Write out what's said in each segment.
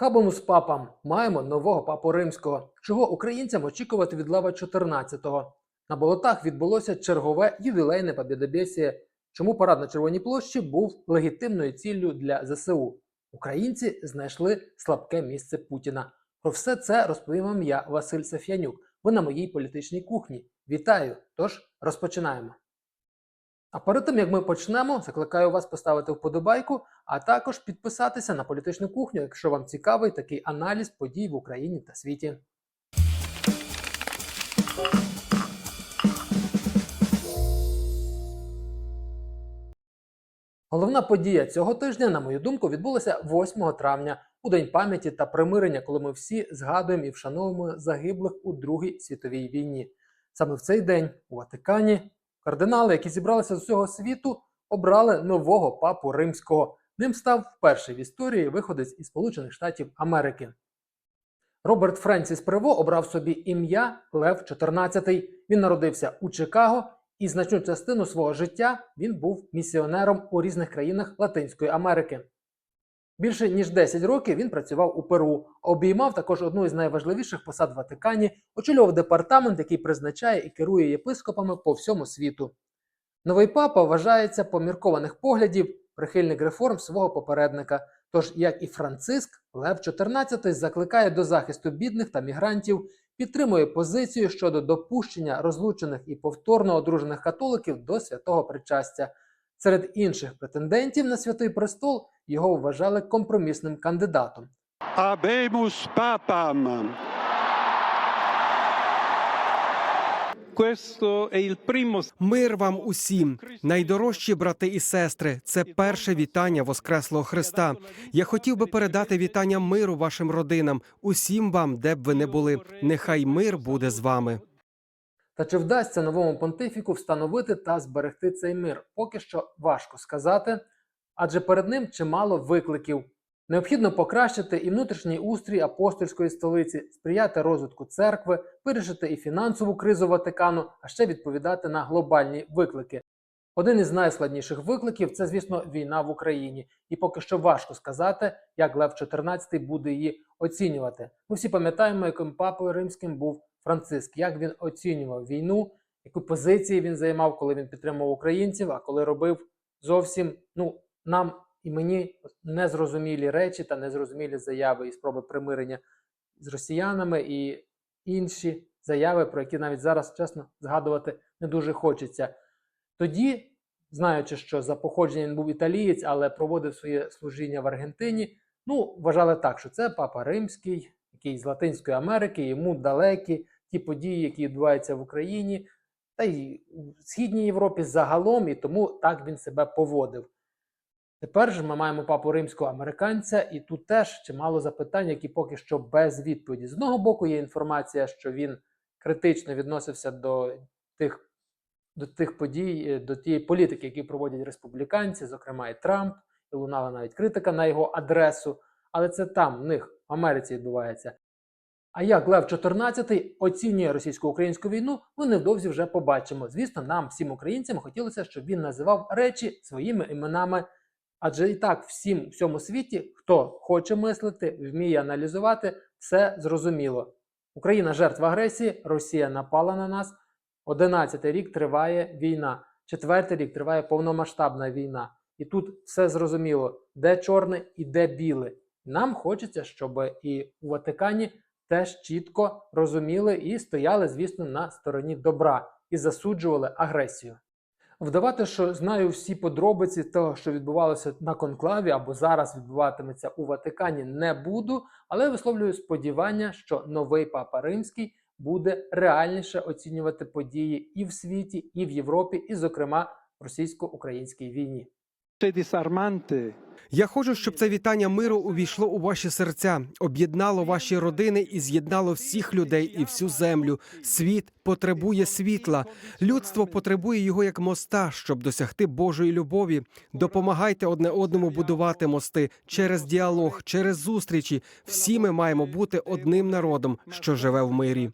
Хабомус папам маємо нового папу римського, чого українцям очікувати від Лева 14-го. На болотах відбулося чергове ювілейне побєдобєсіє, чому парад на Червоній площі був легітимною ціллю для ЗСУ. Українці знайшли слабке місце Путіна. Про все це розповім вам я, Василь Саф'янюк. Ви на моїй політичній кухні. Вітаю! Тож розпочинаємо. А перед тим як ми почнемо, закликаю вас поставити вподобайку, а також підписатися на політичну кухню, якщо вам цікавий такий аналіз подій в Україні та світі. Головна подія цього тижня, на мою думку, відбулася 8 травня, у день пам'яті та примирення, коли ми всі згадуємо і вшановуємо загиблих у Другій світовій війні. Саме в цей день у Ватикані кардинали, які зібралися з усього світу, обрали нового папу римського. Ним став вперший в історії виходець із Сполучених Штатів Америки. Роберт Френсіс Прево обрав собі ім'я Лев XIV. Він народився у Чикаго і значну частину свого життя він був місіонером у різних країнах Латинської Америки. Більше ніж 10 років він працював у Перу, обіймав також одну із найважливіших посад в Ватикані, очолював департамент, який призначає і керує єпископами по всьому світу. Новий папа вважається поміркованих поглядів, прихильник реформ свого попередника. Тож, як і Франциск, Лев XIV закликає до захисту бідних та мігрантів, підтримує позицію щодо допущення розлучених і повторно одружених католиків до святого причастя. Серед інших претендентів на святий престол його вважали компромісним кандидатом. Il primo Мир вам усім, найдорожчі брати і сестри. Це перше вітання Воскреслого Христа. Я хотів би передати вітання миру вашим родинам, усім вам, де б ви не були. Нехай мир буде з вами. Та чи вдасться новому понтифіку встановити та зберегти цей мир? Поки що важко сказати, адже перед ним чимало викликів. Необхідно покращити і внутрішній устрій апостольської столиці, сприяти розвитку церкви, вирішити і фінансову кризу Ватикану, а ще відповідати на глобальні виклики. Один із найскладніших викликів це, звісно, війна в Україні, і поки що важко сказати, як Лев XIV буде її оцінювати. Ми всі пам'ятаємо, яким папою римським був Франциск, як він оцінював війну, яку позиції він займав, коли він підтримував українців, а коли робив зовсім ну нам і мені незрозумілі речі та незрозумілі заяви і спроби примирення з росіянами і інші заяви, про які навіть зараз чесно згадувати не дуже хочеться. Тоді, знаючи, що за походження він був італієць, але проводив своє служіння в Аргентині, ну вважали так, що це папа римський, який з Латинської Америки, йому далекі ті події, які відбуваються в Україні, та й у Східній Європі загалом, і тому так він себе поводив. Тепер же ми маємо папу римського американця, і тут теж чимало запитань, які поки що без відповіді. З одного боку, є інформація, що він критично відносився до тих, до тих подій, е, до тієї політики, які проводять республіканці, зокрема і Трамп, і лунала навіть критика на його адресу. Але це там, в них, в Америці відбувається. А як Лев XIV оцінює російсько-українську війну, ми невдовзі вже побачимо. Звісно, нам, всім українцям, хотілося, щоб він називав речі своїми іменами. Адже і так всім у всьому світі, хто хоче мислити, вміє аналізувати, все зрозуміло. Україна жертва агресії, Росія напала на нас. Одинадцятий рік триває війна, четвертий рік триває повномасштабна війна. І тут все зрозуміло, де чорне і де біле. Нам хочеться, щоб і у Ватикані теж чітко розуміли і стояли, звісно, на стороні добра і засуджували агресію. Вдавати, що знаю всі подробиці того, що відбувалося на конклаві або зараз відбуватиметься у Ватикані, не буду, але висловлюю сподівання, що новий папа римський буде реальніше оцінювати події і в світі, і в Європі, і, зокрема, в російсько-українській війні. Я хочу, щоб це вітання миру увійшло у ваші серця, об'єднало ваші родини і з'єднало всіх людей і всю землю. Світ потребує світла. Людство потребує його як моста, щоб досягти Божої любові. Допомагайте одне одному будувати мости через діалог, через зустрічі. Всі ми маємо бути одним народом, що живе в мирі.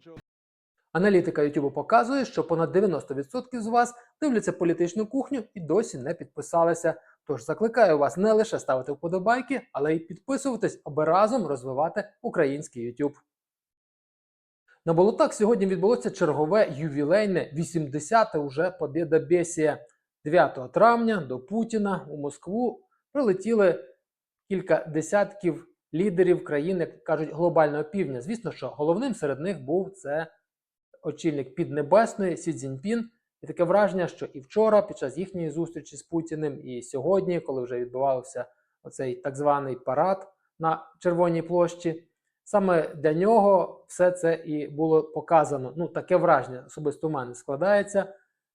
Аналітика YouTube показує, що понад 90% з вас дивляться політичну кухню і досі не підписалися. Тож закликаю вас не лише ставити вподобайки, але й підписуватись, аби разом розвивати український YouTube. На болотах сьогодні відбулося чергове ювілейне 80-те уже Побєдобєсія. 9 травня до Путіна у Москву прилетіли кілька десятків лідерів країн, як кажуть, глобального півдня. Звісно, що головним серед них був це очільник Піднебесної Сі Цзіньпін. І таке враження, що і вчора, під час їхньої зустрічі з Путіним, і сьогодні, коли вже відбувався оцей так званий парад на Червоній площі, саме для нього все це і було показано. Ну, таке враження особисто у мене складається.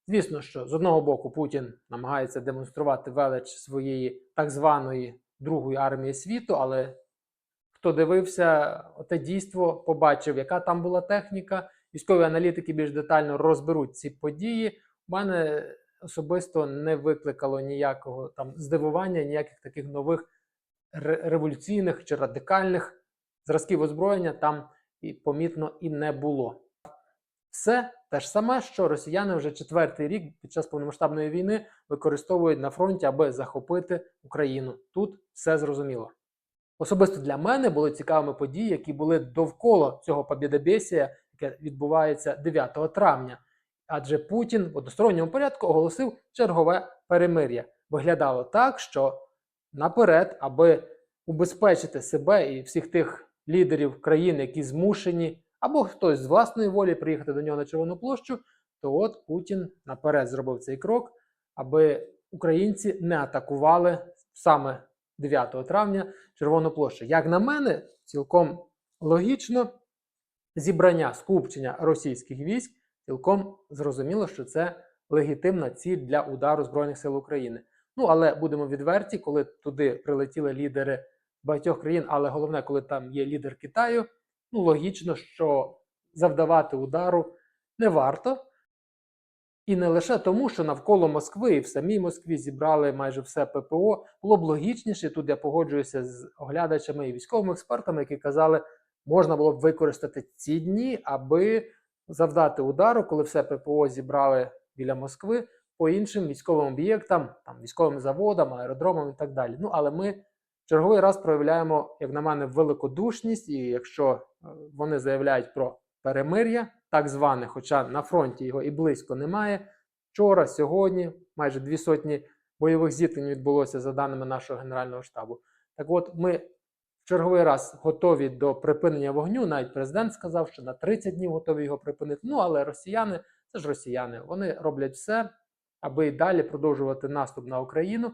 Звісно, що з одного боку Путін намагається демонструвати велич своєї так званої Другої армії світу, але хто дивився те дійство, побачив, яка там була техніка. Військові аналітики більш детально розберуть ці події. У мене особисто не викликало ніякого там здивування, ніяких таких нових ре- революційних чи радикальних зразків озброєння там і помітно і не було. Все те ж саме, що росіяни вже четвертий рік під час повномасштабної війни використовують на фронті, аби захопити Україну. Тут все зрозуміло. Особисто для мене були цікавими події, які були довкола цього побєдобєсія, яке відбувається 9 травня. Адже Путін в односторонньому порядку оголосив чергове перемир'я. Виглядало так, що наперед, аби убезпечити себе і всіх тих лідерів країн, які змушені, або хтось з власної волі приїхати до нього на Червону площу, то от Путін наперед зробив цей крок, аби українці не атакували саме 9 травня Червону площу. Як на мене, цілком логічно зібрання скупчення російських військ, цілком зрозуміло, що це легітимна ціль для удару Збройних сил України. Ну але будемо відверті, коли туди прилетіли лідери багатьох країн, але головне, коли там є лідер Китаю, ну логічно, що завдавати удару не варто. І не лише тому, що навколо Москви і в самій Москві зібрали майже все ППО. Було б логічніше. Тут я погоджуюся з оглядачами і військовими експертами, які казали, можна було б використати ці дні, аби завдати удару, коли все ППО зібрали біля Москви по іншим військовим об'єктам, там військовим заводам, аеродромам і так далі. Ну але ми черговий раз проявляємо, як на мене, великодушність, і якщо е, вони заявляють про перемир'я, так зване, хоча на фронті його і близько немає. Вчора, сьогодні, майже дві сотні бойових зіткнень відбулося за даними нашого Генерального штабу. Так от, ми в черговий раз готові до припинення вогню. Навіть президент сказав, що на 30 днів готові його припинити. Ну але росіяни це ж росіяни. Вони роблять все, аби і далі продовжувати наступ на Україну.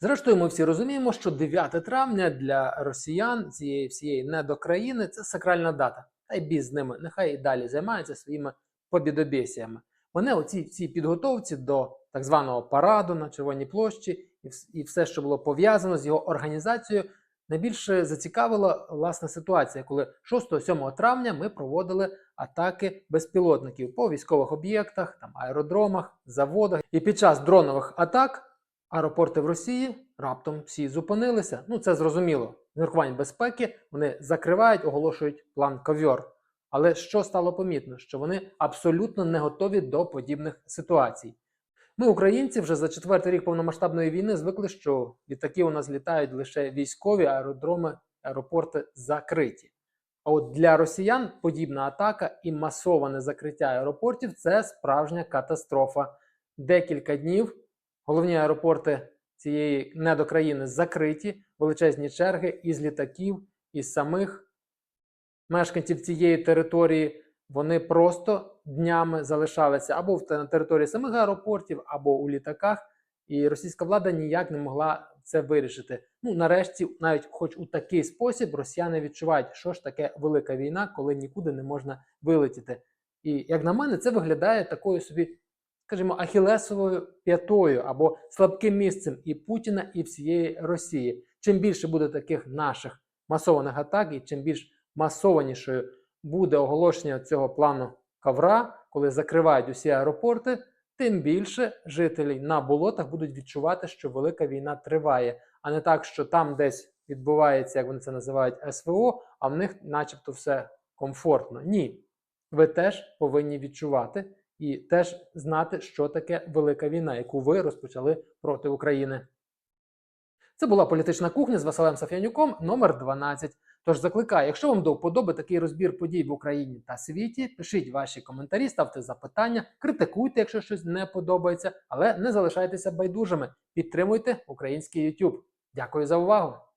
Зрештою, ми всі розуміємо, що 9 травня для росіян цієї всієї недокраїни це сакральна дата. Та й біз з ними, нехай і далі займаються своїми побідобєсіями. Мене у цій, цій підготовці до так званого параду на Червоній площі і все, що було пов'язано з його організацією, найбільше зацікавила власна ситуація, коли 6-7 травня ми проводили атаки безпілотників по військових об'єктах, там аеродромах, заводах. І під час дронових атак аеропорти в Росії раптом всі зупинилися. Ну це зрозуміло. Міркувань безпеки вони закривають, оголошують план ковьор. Але що стало помітно? Що вони абсолютно не готові до подібних ситуацій. Ми, українці, вже за четвертий рік повномасштабної війни звикли, що літаки у нас літають лише військові аеродроми, аеропорти закриті. А от для росіян подібна атака і масоване закриття аеропортів це справжня катастрофа. Декілька днів головні аеропорти цієї недокраїни закриті, величезні черги із літаків, із самих мешканців цієї території. Вони просто днями залишалися або на території самих аеропортів, або у літаках, і російська влада ніяк не могла це вирішити. Ну, нарешті, навіть хоч у такий спосіб, росіяни відчувають, що ж таке велика війна, коли нікуди не можна вилетіти. І як на мене, це виглядає такою собі, скажімо, ахілесовою п'ятою або слабким місцем і Путіна, і всієї Росії. Чим більше буде таких наших масованих атак, і чим більш масованішою буде оголошення цього плану ковра, коли закривають усі аеропорти, тим більше жителі на болотах будуть відчувати, що велика війна триває, а не так, що там десь відбувається, як вони це називають, СВО, а в них, начебто, все комфортно. Ні. ви теж повинні відчувати і теж знати, що таке велика війна, яку ви розпочали проти України. Це була політична кухня з Василем Сафянюком номер 12. Тож закликаю, якщо вам до вподоби такий розбір подій в Україні та світі, пишіть ваші коментарі, ставте запитання, критикуйте, якщо щось не подобається, але не залишайтеся байдужими. Підтримуйте український YouTube. Дякую за увагу!